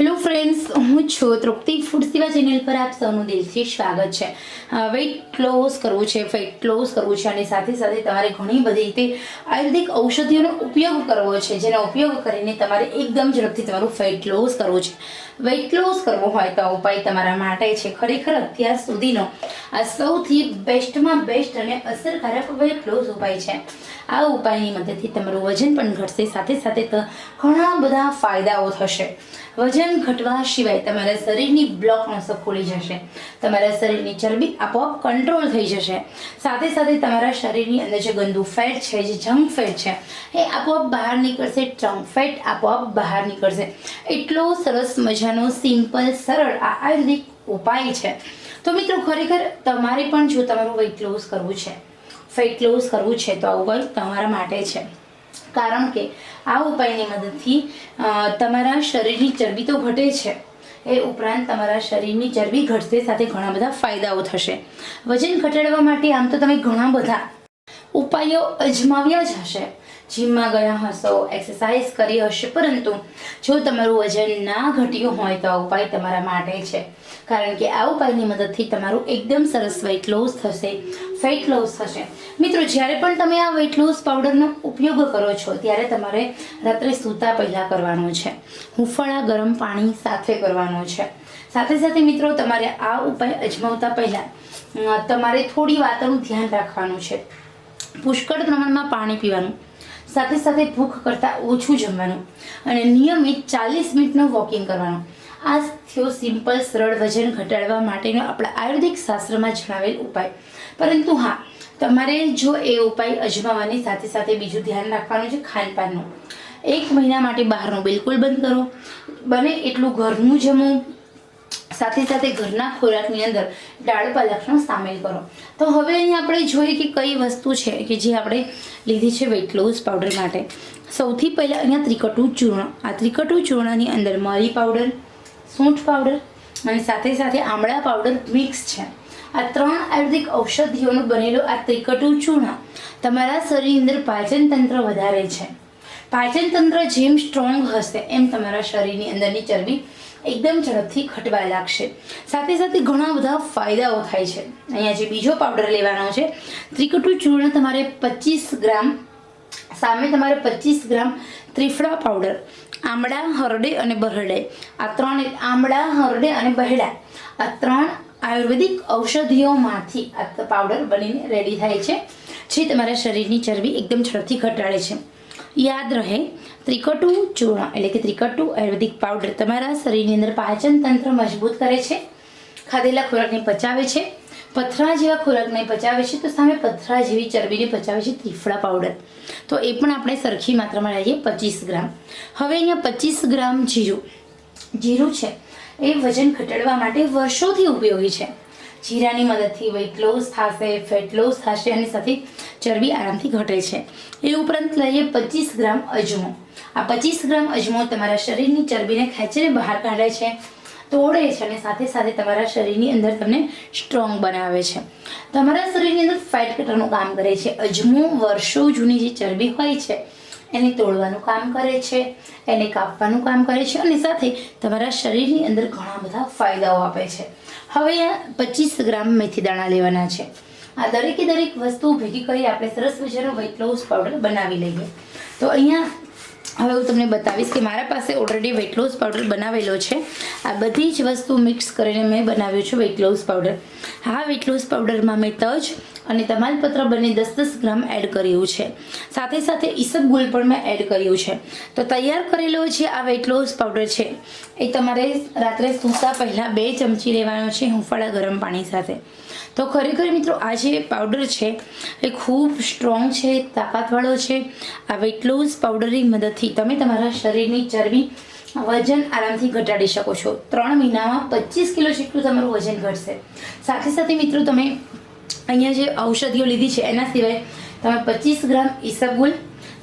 Hello friends હું છું તૃપ્તિ food સેવા ચેનલ પર આપ સૌનું દિલથી સ્વાગત છે. વેઇટ લોસ કરવું છે ફેટ લોસ કરવું છે અને સાથે સાથે તમારે ઘણી બધી રીતે આયુર્વેદિક ઔષધિઓનો ઉપયોગ કરવો છે, જેનો ઉપયોગ કરીને તમારે એકદમ ઝડપથી તમારું ફેટ લોસ કરવું છે. વેઇટ લોસ કરવો હોય તો ઉપાય તમારા માટે છે. ખરેખર અત્યાર સુધીનો આ સૌથી બેસ્ટમાં બેસ્ટ અને અસરકારક વેઇટ લોસ ઉપાય છે. આ ઉપાયની મદદથી તમારું વજન પણ ઘટશે. સાથે સાથે ઘણા બધા ફાયદાઓ થશે. વજન ઘટવા સિવાય તમારા શરીરની બ્લોક નસો ખુલી જશે. તમારા શરીરની ચરબી આપોઆપ કંટ્રોલ થઈ જશે. સાથે સાથે તમારા શરીરની અંદર જે ગંદુ ફેટ છે, જે જંક ફેટ છે, એ આપોઆપ બહાર નીકળશે જંક ફેટ આપોઆપ બહાર નીકળશે. એટલો સરસ મજાનો સિમ્પલ સરળ આ આયુર્વેદિક ઉપાય છે. તો મિત્રો, ખરેખર તમારે પણ જો તમારું વેઇટ લોસ કરવું છે ફેટ લોસ કરવું છે, તો આવું કંઈ તમારા માટે છે. કારણ કે આ ઉપાયની મદદથી તમારા શરીરની ચરબી તો ઘટે છે. એ ઉપરાંત તમારા શરીરની ચરબી ઘટશે, સાથે ઘણા બધા ફાયદાઓ થશે. વજન ઘટાડવા માટે આમ તો તમે ઘણા બધા ઉપાયો અજમાવ્યા જ હશે. જીમમાં ગયા હશો એક્સરસાઇઝ કરી હશે, પરંતુ જો તમારું વજન ના ઘટ્યું હોય તો આ ઉપાય તમારા માટે છે. કારણ કે આ ઉપાયની મદદથી તમારું એકદમ સરસ વેઇટ લોસ થશે ફેટ લોસ થશે. મિત્રો, જ્યારે પણ તમે આ વેઇટ લોસ પાવડરનો ઉપયોગ કરો છો, ત્યારે તમારે રાત્રે સૂતા પહેલાં કરવાનો છે. હુંફળા ગરમ પાણી સાથે કરવાનો છે. સાથે સાથે મિત્રો, તમારે આ ઉપાય અજમાવતા પહેલાં તમારે થોડી વાતોનું ધ્યાન રાખવાનું છે. પુષ્કળ પ્રમાણમાં પાણી પીવાનું. સાથે સાથે ભૂખ કરતાં ઓછું જમવાનું અને નિયમિત ચાલીસ મિનિટનું વોકિંગ કરવાનું. આ થયો સિમ્પલ, સરળ વજન ઘટાડવા માટેનો આપણા આયુર્વેદિક શાસ્ત્રમાં જણાવેલ ઉપાય. પરંતુ હા, તમારે જો એ ઉપાય અજમાવવાની સાથે સાથે બીજું ધ્યાન રાખવાનું છે ખાનપાનનું. એક મહિના માટે બહારનું બિલકુલ બંધ કરો. બને એટલું ઘરનું જમો સાથે સાથે ઘરના ખોરાકની અંદર દાળ પાલકનો સામેલ કરો. તો હવે અહીં આપણે જોઈએ કે કઈ વસ્તુ છે કે જે આપણે લીધી છે વેઇટ લોસ પાવડર માટે. સૌથી પહેલાં અહીંયા ત્રિકટું ચૂર્ણ. આ ત્રિકટું ચૂર્ણની અંદર મરી પાવડર સૂંઠ પાવડર અને સાથે સાથે આમળા પાવડર મિક્સ છે. આ ત્રણ આયુર્વેદિક ઔષધિઓનું બનેલું આ ત્રિકટું ચૂર્ણ તમારા શરીરની અંદર પાચન તંત્ર વધારે છે. પાચન તંત્ર જેમ સ્ટ્રોંગ હશે, એમ તમારા શરીરની અંદરની ચરબી એકદમ ઝડપથી ઘટવા લાગશે. સાથે સાથે ઘણા બધા ફાયદાઓ થાય છે. અહીંયા જે બીજો પાવડર લેવાનો છે, ત્રિકટુ ચૂર્ણ તમારે પચીસ ગ્રામ, સામે તમારે પચીસ ગ્રામ ત્રિફળા પાવડર આમળા, હરડે અને બહરડે આ ત્રણ આમળા, હરડે અને બહેડા આ ત્રણ આયુર્વેદિક ઔષધિઓમાંથી આ પાવડર બનીને રેડી થાય છે, જે તમારા શરીરની ચરબી એકદમ ઝડપથી ઘટાડે છે. યાદ રહે. ત્રિકટું ચૂર્ણ, એટલે કે ત્રિકટું આયુર્વેદિક પાવડર તમારા શરીરની અંદર પાચન તંત્ર મજબૂત કરે છે. ખાધેલા ખોરાકને પચાવે છે. પથરા જેવા ખોરાકને પચાવે છે, તો સામે પથરા જેવી ચરબીને પચાવે છે ત્રિફળા પાવડર તો એ પણ આપણે સરખી માત્રામાં લઈએ, પચીસ ગ્રામ. હવે અહીંયા પચીસ ગ્રામ જીરું. જીરું છે, એ વજન ઘટાડવા માટે વર્ષોથી ઉપયોગી છે. જીરાની મદદથી વેઇટ લોસ થશે ફેટ લોસ થશે, અને સાથે ચરબી આરામથી ઘટે છે. એ ઉપરાંત લઈએ પચીસ ગ્રામ અજમો. આ પચીસ ગ્રામ અજમો તમારા શરીરની ચરબીને ખેંચીને બહાર કાઢે છે, તોડે છે અને સાથે સાથે તમારા શરીરની અંદર તમને સ્ટ્રોંગ બનાવે છે. તમારા શરીરની અંદર ફેટ કટરનું કામ કરે છે? અજમો વર્ષો જૂની જે ચરબી હોય છે, એને તોડવાનું કામ કરે છે, એને કાપવાનું કામ કરે છે, અને સાથે તમારા શરીરની અંદર ઘણા બધા ફાયદાઓ આપે છે. હવે પચીસ ગ્રામ મેથી દાણા લેવાના છે. આ દરેકે દરેક વસ્તુ ભેગી કરી આપણે સરસ મજાનો વેઇટ લોસ પાવડર બનાવી લઈએ. તો અહીંયા હવે હું તમને બતાવીશ કે મારા પાસે ઓલરેડી વેટ લોસ પાવડર બનાવેલો છે. આ બધી જ વસ્તુ મિક્સ કરીને મેં બનાવ્યું છે વેટ લોસ પાવડર હા વેટ લોસ પાવડરમાં મેં તજ અને તમાલપત્ર બંને દસ દસ ગ્રામ એડ કર્યું છે. સાથે સાથે ઈસબગુલ પણ મેં એડ કર્યું છે. તો તૈયાર કરેલો જે આ વેટ લોસ પાવડર છે, એ તમારે રાત્રે સૂતા પહેલાં બે ચમચી લેવાનો છે હુંફાળા ગરમ પાણી સાથે. તો ખરેખર મિત્રો, આ જે પાવડર છે, એ ખૂબ સ્ટ્રોંગ છે, તાકાતવાળો છે. આ વેટ લોસ પાવડરની મદદથી તમે તમારા શરીરની ચરબી વજન આરામથી ઘટાડી શકો છો. ત્રણ મહિનામાં પચીસ કિલો જેટલું તમારું વજન ઘટશે. સાથે સાથે મિત્રો તમે અહીંયા જે ઔષધિઓ લીધી છે, એના સિવાય તમે પચીસ ગ્રામ ઈસબગુલ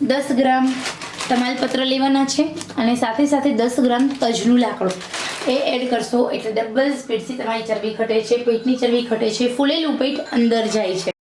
દસ ગ્રામ તમાલપત્ર લેવાના છે અને સાથે સાથે દસ ગ્રામ તજનું લાકડું. એ એડ કરશો એટલે ડબલ સ્પીડથી તમારી ચરબી ઘટે છે, પેટની ચરબી ઘટે છે, ફૂલેલું પેટ અંદર જાય છે.